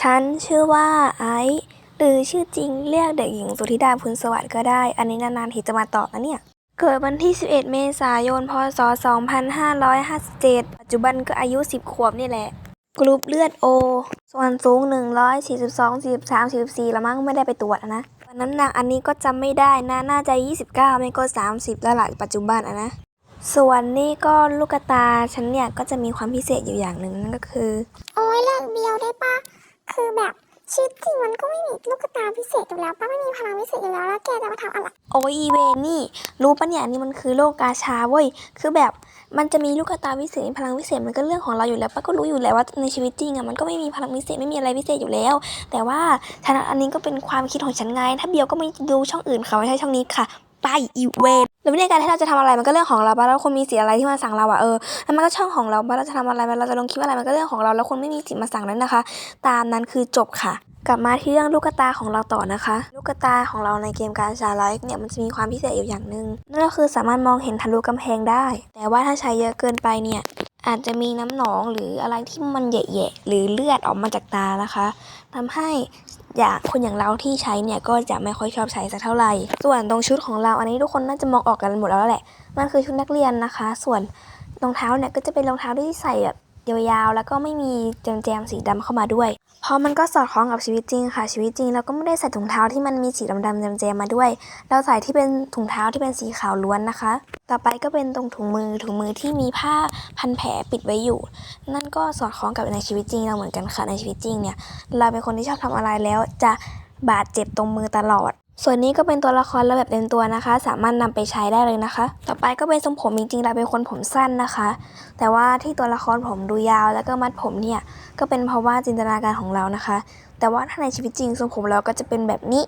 ฉันชื่อว่าไอซ์หรือชื่อจริงเรียกเด็กหญิงสุธิดาพุนสวัสดิ์ก็ได้ อันนี้นานๆทีจะมาตอบนะเนี่ย เกิดวันที่ 11 เมษายน พศ 2557 ปัจจุบันก็อายุ 10 ขวบนี่แหละ กรุ๊ปเลือดโอ ส่วนสูง 142 43 44ละมั้งไม่ได้ไปตรวจนะน้ำหนักอันนี้ก็จำไม่ได้นะน่าจะ 29 ไม่ก็ 30 แล้วหล่ะปัจจุบันอะนะ ส่วนนี่ก็ลูกตาฉันเนี่ยก็จะมีความพิเศษอยู่อย่างหนึ่งนั่นก็คือ โอ้ยเลิกเบียวได้ปะ คือแบบชีวิตจริงมันก็ไม่มีลูกตาพิเศษอยู่แล้วปะไม่มีพลังพิเศษอยู่แล้วแล้วแกจะมาทำอะไร โอ้ยอีเวนี่ รู้ปะเนี่ยนี่มันคือโลกกาชาเว้ยคือแบบมันจะมีลูกตาวิเศษพลังวิเศษมันก็เรื่องของเราอยู่แล้วป้าก็รู้อยู่แล้วว่าในชีวิตจริงอะมันก็ไม่มีพลังวิเศษไม่มีอะไรพิเศษอยู่แล้ว แต่ว่าฉันอันนี้ก็เป็นความคิดของฉันไงถ้าเบียวก็ไม่ดูช่องอื่นค่ะไม่ใช่ช่องนี้ค่ะ ไปอีเวน แล้ววิธีการที่เราจะทำอะไรมันก็เรื่องของเราปะแล้วคนมีสิทธิ์อะไรที่มาสั่งเราอะเออแล้วมันก็ช่องของเราปะเราจะทำอะไรเราจะลงคลิปอะไรมันก็เรื่องของเราแล้วคนไม่มีสิทธิ์มาสั่งนั้นนะคะ ตามนั้นคือจบค่ะ กลับมาที่เรื่องลูกตาของเราต่อนะคะ ลูกตาของเราในเกมการชาไลฟ์เนี่ยมันจะมีความพิเศษอยู่อย่างหนึ่งนั่นก็คือสามารถมองเห็นทะลุกำแพงได้ แต่ว่าถ้าใช้เยอะเกินไปเนี่ย อาจจะมีน้ำหนองหรืออะไรที่มันแย่ๆหรือเลือดออกมาจากตานะคะทำให้อย่างคนอย่างเราที่ใช้เนี่ยก็จะไม่ค่อยชอบใช้สักเท่าไหร่ ส่วนตรงชุดของเราอันนี้ทุกคนน่าจะมองออกกันหมดแล้วแหละ มันคือชุดนักเรียนนะคะ ส่วนรองเท้าเนี่ยก็จะเป็นรองเท้าที่ใส่แบบ ยาวๆ แล้วก็ไม่มีแจมๆสีดำเข้ามาด้วย เพราะมันก็สอดคล้องกับชีวิตจริงค่ะ ชีวิตจริงเราก็ไม่ได้ใส่ถุงเท้าที่มันมีสีดำๆแจมๆมาด้วย เราใส่ที่เป็นถุงเท้าที่เป็นสีขาวล้วนนะคะ ต่อไปก็เป็นตรงถุงมือถุงมือที่มีผ้าพันแผลปิดไว้อยู่ นั่นก็สอดคล้องกับในชีวิตจริงเราเหมือนกันค่ะในชีวิตจริงเนี่ยเราเป็นคนที่ชอบทำอะไรแล้วจะบาดเจ็บตรงมือตลอด ส่วนนี้ก็เป็นตัวละครแล้วแบบเต็มตัวนะคะ สามารถนำไปใช้ได้เลยนะคะ ต่อไปก็เป็นทรงผมจริงๆเราเป็นคนผมสั้นนะคะ แต่ว่าที่ตัวละครผมดูยาวแล้วก็มัดผมเนี่ยก็เป็นเพราะว่าจินตนาการของเรานะคะ แต่ว่าถ้าในชีวิตจริงทรงผมเราก็จะเป็นแบบนี้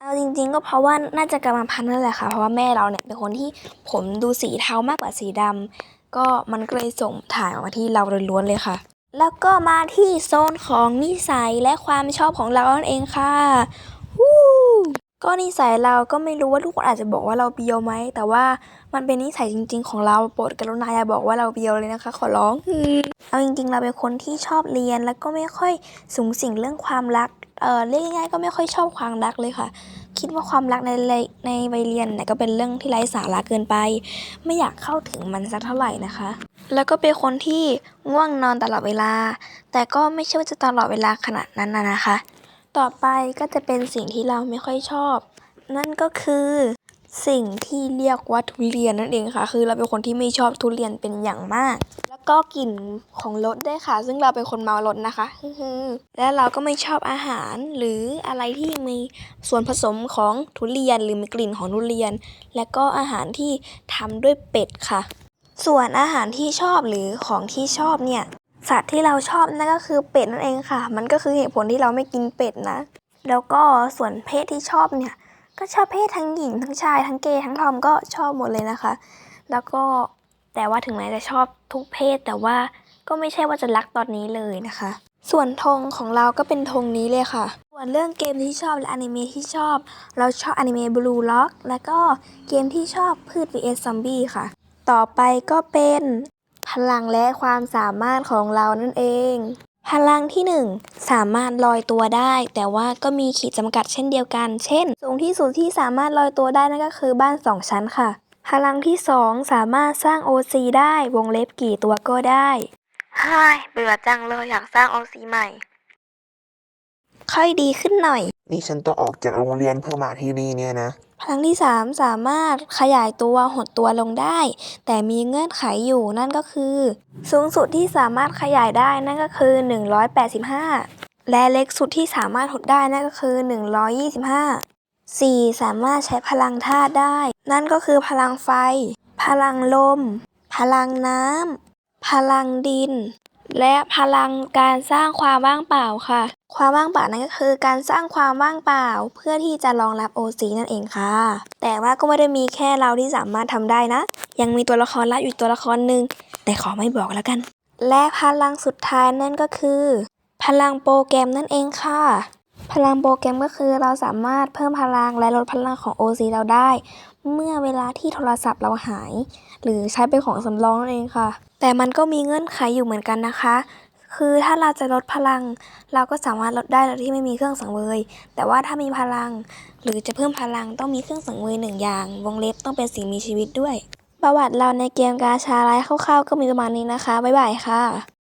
เอาจริงๆก็เพราะว่าน่าจะกรรมพันธุ์นั่นแหละค่ะ เพราะว่าแม่เราเนี่ยเป็นคนที่ผมดูสีเทามากกว่าสีดำก็มันก็เลยส่งถ่ายออกมาที่เราล้วนๆเลยค่ะ แล้วก็มาที่โซนของนิสัยและความชอบของเรานั่นเองค่ะ ก็นิสัยเราก็ไม่รู้ว่าทุกคนอาจจะบอกว่าเราเบียวไหม แต่ว่ามันเป็นนิสัยจริง ๆ ของเราโปรดกรุณาอย่าบอกว่าเราเบียวเลยนะคะ ขอร้องเอาจริง ๆ เราเป็นคนที่ชอบเรียนแล้วก็ไม่ค่อยสูงสิงเรื่องความรักเออเรียกง่ายๆก็ไม่ค่อยชอบความรักเลยค่ะ คิดว่าความรักในในในวัยเรียนเนี่ยก็เป็นเรื่องที่ไร้สาระเกินไป ไม่อยากเข้าถึงมันสักเท่าไหร่นะคะ แล้วก็เป็นคนที่ง่วงนอนตลอดเวลา แต่ก็ไม่ใช่ว่าจะตลอดเวลาขนาดนั้นนะนะคะ ต่อไปก็จะเป็นสิ่งที่เราไม่ค่อยชอบ นั่นก็คือสิ่งที่เรียกว่าทุเรียนนั่นเองค่ะ คือเราเป็นคนที่ไม่ชอบทุเรียนเป็นอย่างมาก แล้วก็กลิ่นของรสด้วยค่ะ ซึ่งเราเป็นคนเมารสนะคะและเราก็ไม่ชอบอาหารหรืออะไรที่มีส่วนผสมของทุเรียนหรือมีกลิ่นของทุเรียน และก็อาหารที่ทำด้วยเป็ดค่ะ ส่วนอาหารที่ชอบหรือของที่ชอบเนี่ย สัตว์ที่เราชอบนั่นก็คือเป็ดนั่นเองค่ะ มันก็คือเหตุผลที่เราไม่กินเป็ดนะ แล้วก็ส่วนเพศที่ชอบเนี่ย ก็ชอบเพศทั้งหญิงทั้งชายทั้งเกย์ทั้งทอมก็ชอบหมดเลยนะคะ แล้วก็แต่ว่าถึงแม้จะชอบทุกเพศแต่ว่าก็ไม่ใช่ว่าจะรักตอนนี้เลยนะคะ ส่วนธงของเราก็เป็นธงนี้เลยค่ะ ส่วนเรื่องเกมที่ชอบและอนิเมะที่ชอบ เราชอบอนิเมะบลูล็อกแล้วก็เกมที่ชอบพืช vs ซอมบี้ค่ะ ต่อไปก็เป็น พลังและความสามารถของเรานั่นเอง พลังที่หนึ่งสามารถลอยตัวได้ แต่ว่าก็มีขีดจำกัดเช่นเดียวกัน เช่น สูงที่สุดที่สามารถลอยตัวได้นั่นก็คือบ้านสองชั้นค่ะ พลังที่สองสามารถสร้าง OC ได้วงเล็บกี่ตัวก็ได้เฮ้ยเบื่อจังเลยอยากสร้าง OC ใหม่ ค่อยดีขึ้นหน่อย นี่ฉันต้องออกจากโรงเรียนเพื่อมาที่นี่เนี่ยนะ พลังที่ 3 สามารถขยายตัวหดตัวลงได้ แต่มีเงื่อนไขอยู่นั่นก็คือ สูงสุดที่สามารถขยายได้นั่นก็คือ 185 และเล็กสุดที่สามารถหดได้นั่นก็คือ 125 4. สามารถใช้พลังธาตุได้ นั่นก็คือพลังไฟ พลังลม พลังน้ำ พลังดิน และพลังการสร้างความว่างเปล่าค่ะ ความว่างเปล่านั่นก็คือการสร้างความว่างเปล่า เพื่อที่จะรองรับ OC นั่นเองค่ะ แต่ว่าก็ไม่ได้มีแค่เราที่สามารถทำได้นะ ยังมีตัวละครลับอยู่ตัวละครหนึ่งแต่ขอไม่บอกแล้วกัน และพลังสุดท้ายนั่นก็คือ พลังโปรแกรมนั่นเองค่ะ พลังโปรแกรมก็คือเราสามารถเพิ่มพลังและลดพลังของ OC เราได้ เมื่อเวลาที่โทรศัพท์เราหาย หรือใช้เป็นของสำรองนั่นเองค่ะ แต่มันก็มีเงื่อนไขอยู่เหมือนกันนะคะ คือถ้าเราจะลดพลัง เราก็สามารถลดได้โดยที่ไม่มีเครื่องสังเวย แต่ว่าถ้ามีพลัง หรือจะเพิ่มพลังต้องมีเครื่องสังเวยหนึ่งอย่าง วงเล็บต้องเป็นสิ่งมีชีวิตด้วย ประวัติเราในเกมกาชาไลฟ์คร่าวๆก็มีประมาณนี้นะคะบ๊ายบายค่ะ